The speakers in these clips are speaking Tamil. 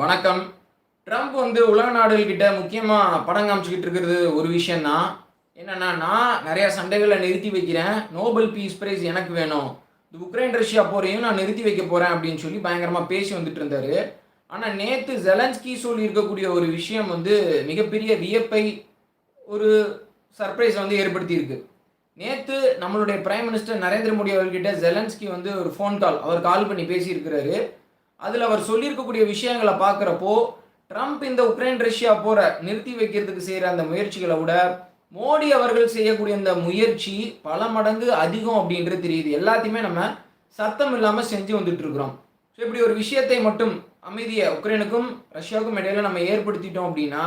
வணக்கம். ட்ரம்ப் வந்து உலக நாடுகள்கிட்ட முக்கியமாக படம் காமிச்சிக்கிட்டு இருக்கிறது ஒரு விஷயம்தான் என்னன்னா நான் நிறையா சண்டைகளை நிறுத்தி வைக்கிறேன். நோபல் பீஸ் பிரைஸ் எனக்கு வேணும். இந்த உக்ரைன் ரஷ்யா போரையும் நான் நிறுத்தி வைக்க போகிறேன் அப்படின்னு சொல்லி பயங்கரமாக பேசி வந்துட்டு இருந்தார். ஆனால் நேற்று ஜெலன்ஸ்கி சொல்லி இருக்கக்கூடிய ஒரு விஷயம் வந்து மிகப்பெரிய வியப்பை ஒரு சர்ப்ரைஸ் வந்து ஏற்படுத்தியிருக்கு. நேற்று நம்மளுடைய பிரைம் மினிஸ்டர் நரேந்திர மோடி அவர்கிட்ட ஜெலன்ஸ்கி வந்து ஒரு ஃபோன் கால் அவர் கால் பண்ணி பேசியிருக்கிறாரு. அதில் அவர் சொல்லியிருக்கக்கூடிய விஷயங்களை பார்க்குறப்போ ட்ரம்ப் இந்த உக்ரைன் ரஷ்யா போரை நிறுத்தி வைக்கிறதுக்கு செய்கிற அந்த முயற்சிகளை விட மோடி அவர்கள் செய்யக்கூடிய இந்த முயற்சி பல மடங்கு அதிகம் அப்படின்றது தெரியுது. எல்லாத்தையுமே நம்ம சத்தம் இல்லாமல் செஞ்சு வந்துட்டு இருக்கிறோம். ஸோ இப்படி ஒரு விஷயத்தை மட்டும் அமைதியை உக்ரைனுக்கும் ரஷ்யாவுக்கும் இடையில நம்ம ஏற்படுத்திட்டோம் அப்படின்னா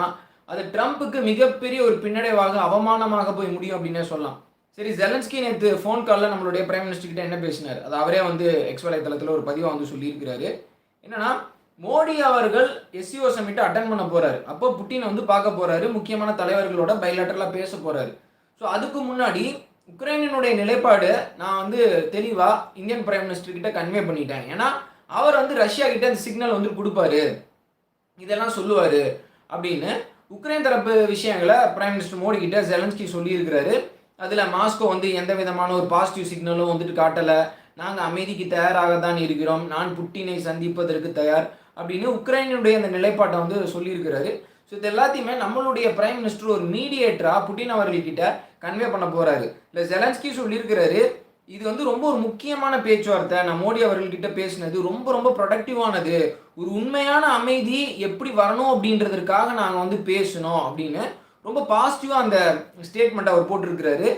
அது ட்ரம்ப்புக்கு மிகப்பெரிய ஒரு பின்னடைவாக அவமானமாக போய் முடியும் அப்படின்னே சொல்லலாம். சரி ஜெலன்ஸ்கி நேற்று ஃபோன் காலில் நம்மளுடைய பிரைம் மினிஸ்டர் கிட்ட என்ன பேசினார்? அது அவரே வந்து எக்ஸ் வலைத்தளத்தில் ஒரு பதிவாக வந்து சொல்லியிருக்கிறாரு. என்னன்னா மோடி அவர்கள் எஸ்சிஓ சமிட்டை அட்டன் பண்ண போறாரு. அப்போ புட்டினை வந்து பார்க்க போறாரு. முக்கியமான தலைவர்களோட பைலாட்டரலாக பேச போறாரு. ஸோ அதுக்கு முன்னாடி உக்ரைனினுடைய நிலைப்பாடு நான் வந்து தெளிவாக இந்தியன் பிரைம் மினிஸ்டர் கிட்ட கன்வே பண்ணிட்டேன். ஏன்னா அவர் வந்து ரஷ்யா கிட்ட அந்த சிக்னல் வந்து கொடுப்பாரு. இதெல்லாம் சொல்லுவாரு அப்படின்னு உக்ரைன் தரப்பு விஷயங்களை பிரைம் மினிஸ்டர் மோடி கிட்ட ஜெலன்ஸ்கி சொல்லியிருக்கிறாரு. அதில் மாஸ்கோ வந்து எந்த விதமான ஒரு பாசிட்டிவ் சிக்னலும் வந்துட்டு காட்டலை. நாங்கள் அமைதிக்கு தயாராகத்தான் இருக்கிறோம். நான் புட்டினை சந்திப்பதற்கு தயார் அப்படின்னு உக்ரைனுடைய அந்த நிலைப்பாட்டை வந்து சொல்லியிருக்கிறாரு. ஸோ இது எல்லாத்தையுமே நம்மளுடைய பிரைம் மினிஸ்டர் ஒரு மீடியேட்டராக புட்டின் அவர்கள்கிட்ட கன்வே பண்ண போகிறாரு இல்லை ஜெலன்ஸ்கி சொல்லியிருக்கிறாரு இது வந்து ரொம்ப ஒரு முக்கியமான பேச்சுவார்த்தை. நான் மோடி அவர்கள்கிட்ட பேசினது ரொம்ப ரொம்ப ப்ரொடக்டிவானது ஒரு உண்மையான அமைதி எப்படி வரணும் அப்படின்றதற்காக நாங்கள் வந்து பேசணும் அப்படின்னு ரொம்ப பாசிட்டிவாக அந்த ஸ்டேட்மெண்ட் அவர் போட்டிருக்கிறாரு.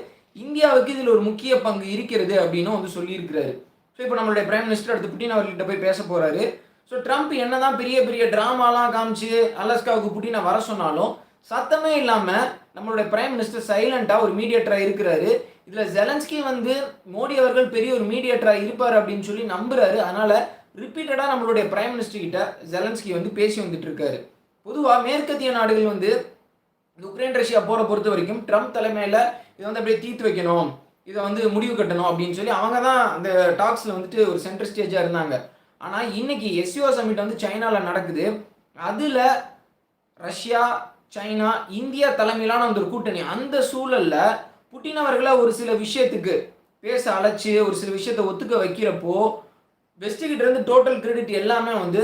இந்தியாவுக்கு இதில் ஒரு முக்கிய பங்கு இருக்கிறது அப்படின்னு வந்து சொல்லியிருக்கிறாரு. ஸோ இப்போ நம்மளுடைய பிரைம் மினிஸ்டர் அடுத்து புட்டின் அவர்கிட்ட போய் பேச போகிறாரு ஸோ ட்ரம்ப் என்னதான் பெரிய பெரிய ட்ராமாலாம் காமிச்சு அலஸ்காவுக்கு புட்டினை வர சொன்னாலும் சத்தமே இல்லாமல் நம்மளுடைய பிரைம் மினிஸ்டர் சைலண்ட்டாக ஒரு மீடியேட்டராக இருக்கிறாரு. இதில் ஜெலன்ஸ்கி வந்து மோடி அவர்கள் பெரிய ஒரு மீடியேட்டராக இருப்பார் அப்படின்னு சொல்லி நம்புறாரு. அதனால் ரிப்பீட்டடாக நம்மளுடைய பிரைம் மினிஸ்டர் கிட்ட ஜெலன்ஸ்கி வந்து பேசி வந்துட்டு இருக்காரு. பொதுவாக மேற்கத்திய நாடுகள் வந்து இந்த உக்ரைன் ரஷ்யா போரை பொறுத்த வரைக்கும் ட்ரம்ப் தலைமையில் இதை வந்து அப்படியே தீர்த்து வைக்கணும். இதை வந்து முடிவு கட்டணும் அப்படின்னு சொல்லி அவங்க தான் அந்த டாக்ஸில் வந்துட்டு ஒரு சென்ட்ரல் ஸ்டேஜாக இருந்தாங்க. ஆனால் இன்னைக்கு எஸ்யூஓ சமிட் வந்து சைனாவில் நடக்குது. அதில் ரஷ்யா சைனா இந்தியா தலைமையிலான அந்த ஒரு கூட்டணி. அந்த சூழல்ல புட்டின் அவர்களை ஒரு சில விஷயத்துக்கு பேச அழைச்சி ஒரு சில விஷயத்தை ஒத்துக்க வைக்கிறப்போ வெஸ்ட் இருந்து டோட்டல் கிரெடிட் எல்லாமே வந்து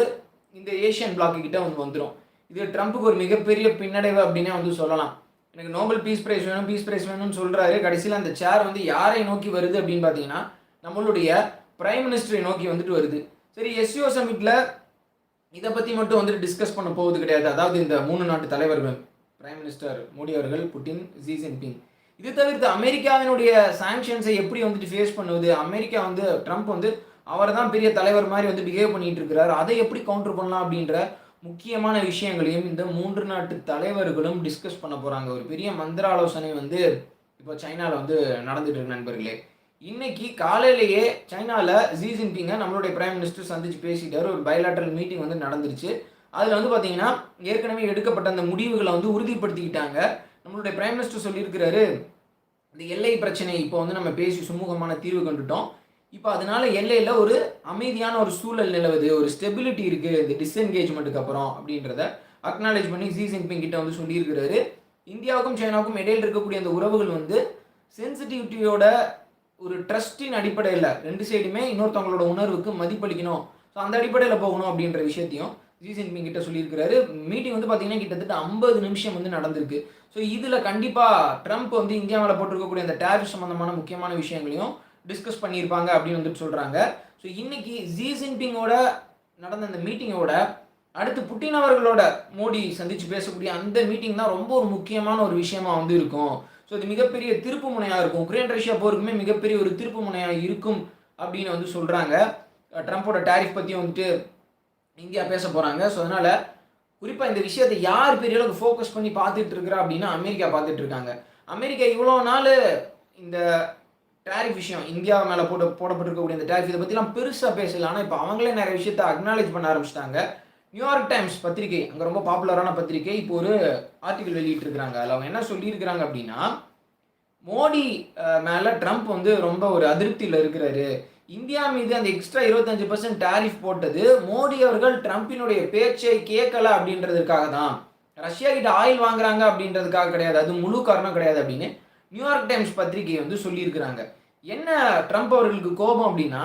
இந்த ஏஷியன் பிளாக்கு கிட்ட வந்து வந்துடும் இது ட்ரம்ப்புக்கு ஒரு மிகப்பெரிய பின்னடைவு அப்படின்னே வந்து சொல்லலாம். எனக்கு நோபல் பீஸ் ப்ரைஸ் வேணும் பீஸ் பிரைஸ் வேணும்னு சொல்கிறாரு கடைசியில் அந்த சேர் வந்து யாரை நோக்கி வருது அப்படின்னு பார்த்தீங்கன்னா நம்மளுடைய பிரைம் மினிஸ்டரை நோக்கி வந்துட்டு வருது. சரி எஸ்யூ சமிட்டில் இதை பற்றி மட்டும் வந்துட்டு டிஸ்கஸ் பண்ண போவது கிடையாது. அதாவது இந்த மூணு நாட்டு தலைவர்கள் பிரைம் மினிஸ்டர் மோடி அவர்கள் புட்டின் ஜி ஜின்பிங் இது தவிர்த்து அமெரிக்காவினுடைய சாங்ஷன்ஸை எப்படி வந்துட்டு ஃபேஸ் பண்ணுவது? அமெரிக்கா வந்து ட்ரம்ப் வந்து அவர் தான் பெரிய தலைவர் மாதிரி வந்து பிஹேவ் பண்ணிட்டு இருக்கிறார். அதை எப்படி கவுண்டர் பண்ணலாம் அப்படின்ற முக்கியமான விஷயங்களையும் இந்த மூன்று நாட்டு தலைவர்களும் டிஸ்கஸ் பண்ண போகிறாங்க ஒரு பெரிய மந்திர ஆலோசனை வந்து இப்போ சைனாவில் வந்து நடந்துட்டு இருக்கு நண்பர்களே. இன்னைக்கு காலையிலேயே சைனாவில் ஜி ஜின்பிங்கை நம்மளுடைய பிரைம் மினிஸ்டர் சந்திச்சு பேசிட்டாரு. ஒரு பயோலாட்ரல் மீட்டிங் வந்து நடந்துருச்சு. அதில் வந்து பார்த்தீங்கன்னா ஏற்கனவே எடுக்கப்பட்ட அந்த முடிவுகளை வந்து உறுதிப்படுத்திக்கிட்டாங்க. நம்மளுடைய பிரைம் மினிஸ்டர் சொல்லியிருக்கிறாரு இந்த எல்லை பிரச்சனை இப்போ வந்து நம்ம பேசி சுமூகமான தீர்வு கண்டுட்டோம். இப்போ அதனால எல்லையில் ஒரு அமைதியான ஒரு சூழல் நிலவுது ஒரு ஸ்டெபிலிட்டி இருக்குது இந்த டிஸ்என்கேஜ்மெண்ட்டுக்கு அப்புறம் அப்படின்றத அக்னாலேஜ் பண்ணி ஜி ஜின்பிங் கிட்ட வந்து சொல்லியிருக்கிறாரு. இந்தியாவுக்கும் சைனாவுக்கும் இடையில் இருக்கக்கூடிய அந்த உறவுகள் வந்து சென்சிட்டிவிட்டியோட ஒரு ட்ரஸ்டின் அடிப்படையில் ரெண்டு சைடுமே இன்னொருத்தவங்களோட உணர்வுக்கு மதிப்பளிக்கணும். ஸோ அந்த அடிப்படையில் போகணும் அப்படின்ற விஷயத்தையும் ஜி ஜின்பிங் கிட்ட சொல்லியிருக்கிறாரு. மீட்டிங் வந்து பார்த்தீங்கன்னா கிட்டத்தட்ட ஐம்பது நிமிஷம் வந்து நடந்திருக்கு. ஸோ இதில் கண்டிப்பாக ட்ரம்ப் வந்து இந்தியா மேலே போட்டிருக்கக்கூடிய அந்த டேரிஃப் சம்மந்தமான முக்கியமான விஷயங்களையும் டிஸ்கஸ் பண்ணியிருப்பாங்க அப்படின்னு வந்துட்டு சொல்கிறாங்க ஸோ இன்னைக்கு ஜி ஜின்பிங்கோட நடந்த அந்த மீட்டிங்கோட அடுத்து புட்டின் அவர்களோட மோடி சந்தித்து பேசக்கூடிய அந்த மீட்டிங் தான் ரொம்ப ஒரு முக்கியமான ஒரு விஷயமா வந்து இருக்கும். ஸோ இது மிகப்பெரிய திருப்பு முனையாக இருக்கும். உக்ரைன் ரஷ்யா போருக்குமே மிகப்பெரிய ஒரு திருப்பு முனையாக இருக்கும் அப்படின்னு வந்து சொல்கிறாங்க ட்ரம்ப்போட டேரிஃப் பற்றியும் வந்துட்டு இந்தியா பேச போகிறாங்க ஸோ அதனால் குறிப்பாக இந்த விஷயத்தை யார் பெரிய அளவுக்கு ஃபோக்கஸ் பண்ணி பார்த்துட்டு இருக்கிறா அப்படின்னா அமெரிக்கா பார்த்துட்டு இருக்காங்க. அமெரிக்கா இவ்வளோ நாள் இந்த டேரிஃப் விஷயம். இந்தியா மேலே போட்டு போடப்பட்டிருக்கக்கூடிய இந்த டேரிஃப் இதை பற்றிலாம் பெருசாக பேசல. ஆனால் இப்போ அவங்களே நிறைய விஷயத்த அக்னாலேஜ் பண்ண ஆரம்பிச்சிட்டாங்க. நியூயார்க் டைம்ஸ் பத்திரிகை அங்கே ரொம்ப பாப்புலரான பத்திரிகை இப்போ ஒரு ஆர்டிக்கல் வெளியிட்டிருக்கிறாங்க. அதில் அவங்க என்ன சொல்லியிருக்கிறாங்க அப்படின்னா மோடி மேலே ட்ரம்ப் வந்து ரொம்ப ஒரு அதிருப்தியில் இருக்கிறாரு. இந்தியா மீது அந்த எக்ஸ்ட்ரா இருபத்தஞ்சு பர்சன்ட் டேரிஃப் போட்டது மோடி அவர்கள் ட்ரம்பினுடைய பேச்சை கேட்கல அப்படின்றதுக்காக தான் ரஷ்யா கிட்ட ஆயில் வாங்குறாங்க அப்படின்றதுக்காக கிடையாது. அது முழு காரணம் கிடையாது அப்படின்னு. நியூயார்க் டைம்ஸ் பத்திரிகை வந்து சொல்லியிருக்கிறாங்க. என்ன ட்ரம்ப் அவர்களுக்கு கோபம் அப்படின்னா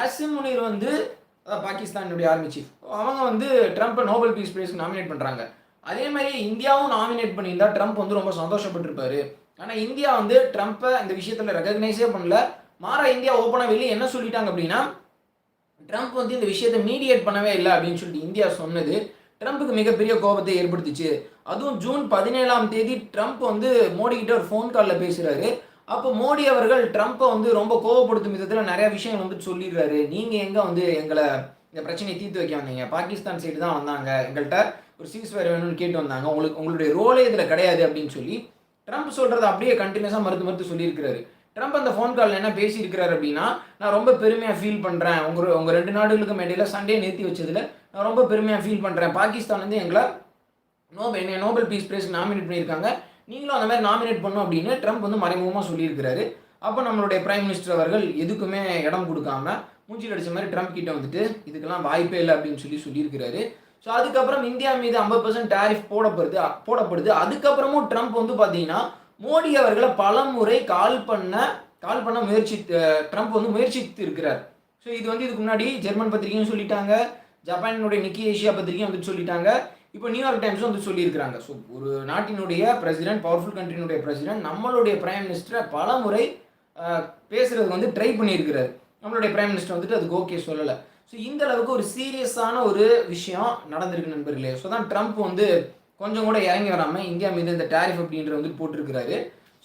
ஆசிம் முனீர் வந்து அதான் பாகிஸ்தானுடைய ஆர்மி சீஃப் அவங்க வந்து ட்ரம்ப்பை நோபல் பீஸ் பிரைஸ்க்கு நாமினேட் பண்ணுறாங்க அதே மாதிரி இந்தியாவும் நாமினேட் பண்ணியிருந்தா ட்ரம்ப் வந்து ரொம்ப சந்தோஷப்பட்டிருப்பாரு. ஆனால் இந்தியா வந்து ட்ரம்ப்பை இந்த விஷயத்தில் ரெகக்னைஸே பண்ணல. மாறா இந்தியா ஓப்பனாக வெளியே என்ன சொல்லிட்டாங்க அப்படின்னா ட்ரம்ப் வந்து இந்த விஷயத்தை மீடியேட் பண்ணவே இல்லை அப்படின்னு சொல்லிட்டு இந்தியா சொன்னது. ட்ரம்ப்புக்கு மிகப்பெரிய கோபத்தை ஏற்படுத்துச்சு. அதுவும் ஜூன் பதினேழாம் தேதி ட்ரம்ப் வந்து மோடி கிட்ட ஒரு ஃபோன் காலில் பேசுகிறாரு அப்போ மோடி அவர்கள் ட்ரம்ப்பை வந்து ரொம்ப கோவப்படுத்தும் விதத்தில் நிறைய விஷயங்கள் வந்து சொல்லிடுறாரு. நீங்கள் எங்கே வந்து எங்களை இந்த பிரச்சனையை தீர்த்து வைக்க வந்தீங்க? பாகிஸ்தான் சைடு தான் வந்தாங்க. எங்கள்கிட்ட ஒரு சீஸ்வேர் வேணும்னு கேட்டு வந்தாங்க. உங்களுக்கு உங்களுடைய ரோலே இதில் கிடையாது அப்படின்னு சொல்லி ட்ரம்ப் சொல்கிறத அப்படியே கண்டினியூஸாக மறுத்து மறுத்து சொல்லியிருக்கிறாரு. ட்ரம்ப் அந்த ஃபோன் காலில் என்ன பேசியிருக்கிறாரு அப்படின்னா நான் ரொம்ப பெருமையாக ஃபீல் பண்ணுறேன் உங்கள் உங்கள் ரெண்டு நாடுகளுக்கும் இடையில சண்டே நிறுத்தி வச்சதில் நான் ரொம்ப பெருமையாக ஃபீல் பண்ணுறேன் பாகிஸ்தான் வந்து எங்களை நோபல் என்னை நோபல் பீஸ் பிரைஸ் நாமினேட் பண்ணியிருக்காங்க. நீங்களும் அந்த மாதிரி நாமினேட் பண்ணும் அப்படின்னு ட்ரம்ப் வந்து மறைமுகமாக சொல்லியிருக்கிறாரு. அப்போ நம்மளுடைய பிரைம் மினிஸ்டர் அவர்கள் எதுக்குமே இடம் கொடுக்காம மூஞ்சில் அடிச்ச மாதிரி ட்ரம்ப் கிட்ட வந்துட்டு இதுக்கெல்லாம் வாய்ப்பே இல்லை அப்படின்னு சொல்லி சொல்லியிருக்கிறாரு. ஸோ அதுக்கப்புறம் இந்தியா மீது ஐம்பது பர்சன்ட் டேரிஃப் போடப்படுது போடப்படுது. அதுக்கப்புறமும் ட்ரம்ப் வந்து பார்த்தீங்கன்னா மோடி அவர்களை பல முறை கால் பண்ண கால் பண்ண முயற்சி ட்ரம்ப் வந்து முயற்சித்து இருக்கிறார் ஸோ இது வந்து இதுக்கு முன்னாடி ஜெர்மன் பத்திரிகையும் சொல்லிட்டாங்க. ஜப்பானினுடைய நிக்கி ஏஷியா பத்திரிகையும் வந்து சொல்லிட்டாங்க. இப்போ நியூயார்க் டைம்ஸும் வந்து சொல்லியிருக்கிறாங்க. ஸோ ஒரு நாட்டினுடைய பிரசிடென்ட் பவர்ஃபுல் கண்ட்ரினுடைய பிரசிடென்ட் நம்மளுடைய பிரைம் மினிஸ்டரை பல முறை பேசுறதுக்கு வந்து ட்ரை பண்ணியிருக்கிறார். நம்மளுடைய பிரைம் மினிஸ்டர் வந்துட்டு அதுக்கு ஓகே சொல்லலை. ஸோ இந்த அளவுக்கு ஒரு சீரியஸான ஒரு விஷயம் நடந்திருக்கு நண்பர்களே. ஸோ தான் ட்ரம்ப் வந்து கொஞ்சம் கூட இறங்கி வராமல் இந்தியா மீது இந்த டேரிஃப் அப்படின்றத வந்து போட்டிருக்கிறாரு.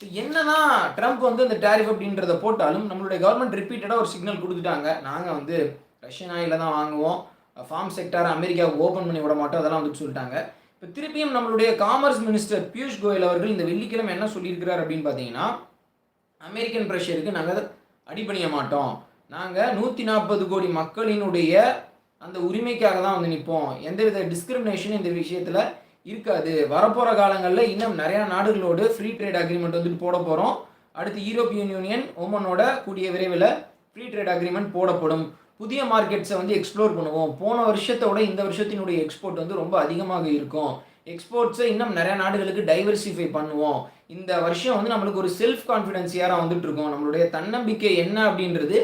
ஸோ என்னதான் ட்ரம்ப் வந்து இந்த டேரிஃப் அப்படின்றத போட்டாலும் நம்மளுடைய கவர்மெண்ட் ரிப்பீட்டடாக ஒரு சிக்னல் கொடுத்துட்டாங்க. நாங்கள் வந்து ரஷ்யன் ஆயில தான் வாங்குவோம். ஃபார்ம் செக்டார் அமெரிக்கா ஓப்பன் பண்ணி விட மாட்டோம் அதெல்லாம் வந்து சொல்லிட்டாங்க. இப்போ திருப்பியும் நம்மளுடைய காமர்ஸ் மினிஸ்டர் பியூஷ் கோயல் அவர்கள் இந்த வெள்ளிக்கிழமை என்ன சொல்லியிருக்கிறார் அப்படின்னு பார்த்தீங்கன்னா அமெரிக்கன் ப்ரெஷருக்கு நாங்கள் அடிபணிய மாட்டோம். நாங்கள் நூற்றி நாற்பது கோடி மக்களினுடைய அந்த உரிமைக்காக தான் வந்து நிற்போம். எந்தவித டிஸ்கிரிமினேஷனும் இந்த விஷயத்தில் இருக்காது. வரப்போகிற காலங்களில் இன்னும் நிறையா நாடுகளோடு ஃப்ரீ ட்ரேட் அக்ரிமெண்ட் வந்துட்டு போட போகிறோம் அடுத்து யூரோப்பியன் யூனியன் ஓமனோட கூடிய விரைவில் ஃப்ரீ ட்ரேட் அக்ரிமெண்ட் போடப்படும். புதிய மார்க்கெட்ஸை வந்து எக்ஸ்ப்ளோர் பண்ணுவோம். போன வருஷத்தோட இந்த வருஷத்தினுடைய எக்ஸ்போர்ட் வந்து ரொம்ப அதிகமாக இருக்கும். எக்ஸ்போர்ட்ஸை இன்னும் நிறைய நாடுகளுக்கு டைவர்சிஃபை பண்ணுவோம். இந்த வருஷம் வந்து நம்மளுக்கு ஒரு செல்ஃப் கான்ஃபிடென்ஸ் யாராக வந்துட்டு இருக்கோம். நம்மளுடைய தன்னம்பிக்கை என்ன அப்படின்றது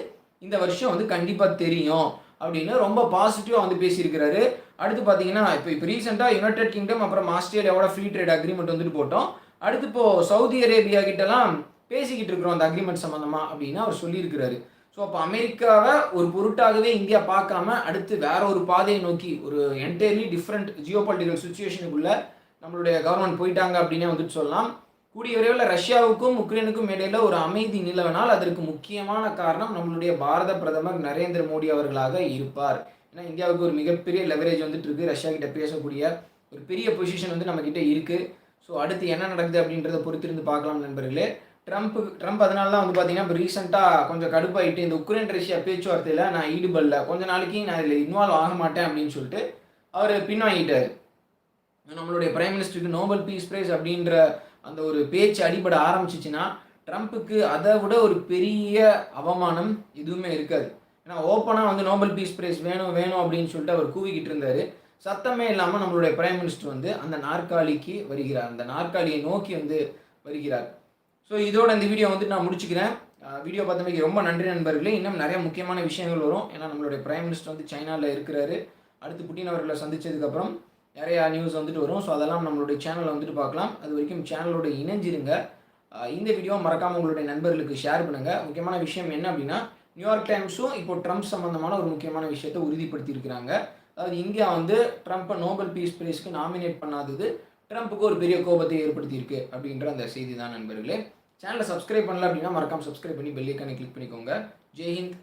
இந்த வருஷம் வந்து கண்டிப்பாக தெரியும் அப்படின்னு ரொம்ப பாசிட்டிவாக வந்து பேசியிருக்கிறாரு. அடுத்து பார்த்தீங்கன்னா இப்போ இப்போ ரீசெண்டாக யுனைடெட் கிங்டம் அப்புறம் ஆஸ்திரேலியாவோட ஃப்ரீ ட்ரேட் அக்ரிமெண்ட் வந்துட்டு போட்டோம். அடுத்து இப்போ சவுதி அரேபியா கிட்டலாம் பேசிக்கிட்டு இருக்கிறோம் அந்த அக்ரிமெண்ட் சம்மந்தமாக அப்படின்னு அவர் சொல்லியிருக்கிறாரு. ஸோ அப்போ அமெரிக்காவை ஒரு பொருட்டாகவே இந்தியா பார்க்காம அடுத்து வேற ஒரு பாதையை நோக்கி ஒரு என்டையர்லி டிஃப்ரெண்ட் ஜியோ பொலிட்டிக்கல் சுச்சுவேஷனுக்குள்ள நம்மளுடைய கவர்மெண்ட் போயிட்டாங்க அப்படின்னே வந்துட்டு சொல்லலாம். கூடிய விரைவில் ரஷ்யாவுக்கும் உக்ரைனுக்கும் இடையில ஒரு அமைதி நிலவினால் அதற்கு முக்கியமான காரணம் நம்மளுடைய பாரத பிரதமர் நரேந்திர மோடி அவர்களாக இருப்பார். ஏன்னா இந்தியாவுக்கு ஒரு மிகப்பெரிய லெவரேஜ் வந்துட்டு இருக்கு. ரஷ்யா கிட்ட பேசக்கூடிய ஒரு பெரிய பொசிஷன் வந்து நம்மக்கிட்ட இருக்குது இருக்கு. ஸோ அடுத்து என்ன நடக்குது அப்படின்றத பொறுத்திருந்து பார்க்கலாம் நண்பர்களே. ட்ரம்ப் ட்ரம்ப் அதனால தான் வந்து பார்த்தீங்கன்னா இப்போ ரீசெண்டாக கொஞ்சம் கடுப்பாயிட்டு இந்த உக்ரைன் ரஷ்யா பேச்சுவார்த்தையில் நான் ஈடுபடல. கொஞ்ச நாளைக்கு நான் இதில் இன்வால்வ் ஆக மாட்டேன் அப்படின்னு சொல்லிட்டு அவர் பின்வாங்கிட்டார். நம்மளுடைய பிரைம் மினிஸ்டருக்கு நோபல் பீஸ் பிரைஸ் அப்படின்ற அந்த ஒரு பேச்சு அடிபட ஆரம்பிச்சிச்சுன்னா ட்ரம்ப்புக்கு அதை விட ஒரு பெரிய அவமானம் எதுவுமே இருக்காது. ஏன்னா ஓப்பனாக வந்து நோபல் பீஸ் பிரைஸ் வேணும் வேணும் அப்படின்னு சொல்லிட்டு அவர் கூவிக்கிட்டு இருந்தார். சத்தமே இல்லாமல் நம்மளுடைய பிரைம் மினிஸ்டர் வந்து அந்த நாற்காலிக்கு வருகிறார். அந்த நாற்காலியை நோக்கி வந்து வருகிறார். ஸோ இதோட இந்த வீடியோ வந்துட்டு நான் முடிச்சுக்கிறேன். வீடியோ பார்த்தமைக்கு ரொம்ப நன்றி நண்பர்களே. இன்னும் நிறைய முக்கியமான விஷயங்கள் வரும். ஏன்னா நம்மளுடைய பிரைம் மினிஸ்டர் வந்து சைனாவில் இருக்கிறாரு. அடுத்து புட்டின் அவர்களை சந்திச்சதுக்கப்புறம் நிறையா நியூஸ் வந்துட்டு வரும். ஸோ அதெல்லாம் நம்மளுடைய சேனலில் வந்துட்டு பார்க்கலாம். அது வரைக்கும் சேனலோட இணைஞ்சிருங்க. இந்த வீடியோ மறக்காமல் உங்களுடைய நண்பர்களுக்கு ஷேர் பண்ணுங்கள் முக்கியமான விஷயம் என்ன அப்படின்னா நியூயார்க் டைம்ஸும் இப்போ ட்ரம்ப் சம்மந்தமான ஒரு முக்கியமான விஷயத்தை உறுதிப்படுத்தியிருக்கிறாங்க. அதாவது இந்தியா வந்து ட்ரம்ப்பை நோபல் பீஸ் பிரைஸ்க்கு நாமினேட் பண்ணாதது ட்ரம்ப்புக்கு ஒரு பெரிய கோபத்தை ஏற்படுத்தியிருக்கு அப்படின்ற அந்த செய்தி தான் நண்பர்களே. சேனலை சப்ஸ்கிரைப் பண்ணல அப்படின்னா மறக்காம சப்ஸ்கிரைப் பண்ணி பெல் கிளிக் பண்ணிக்கோங்க. ஜெய்ஹிந்த்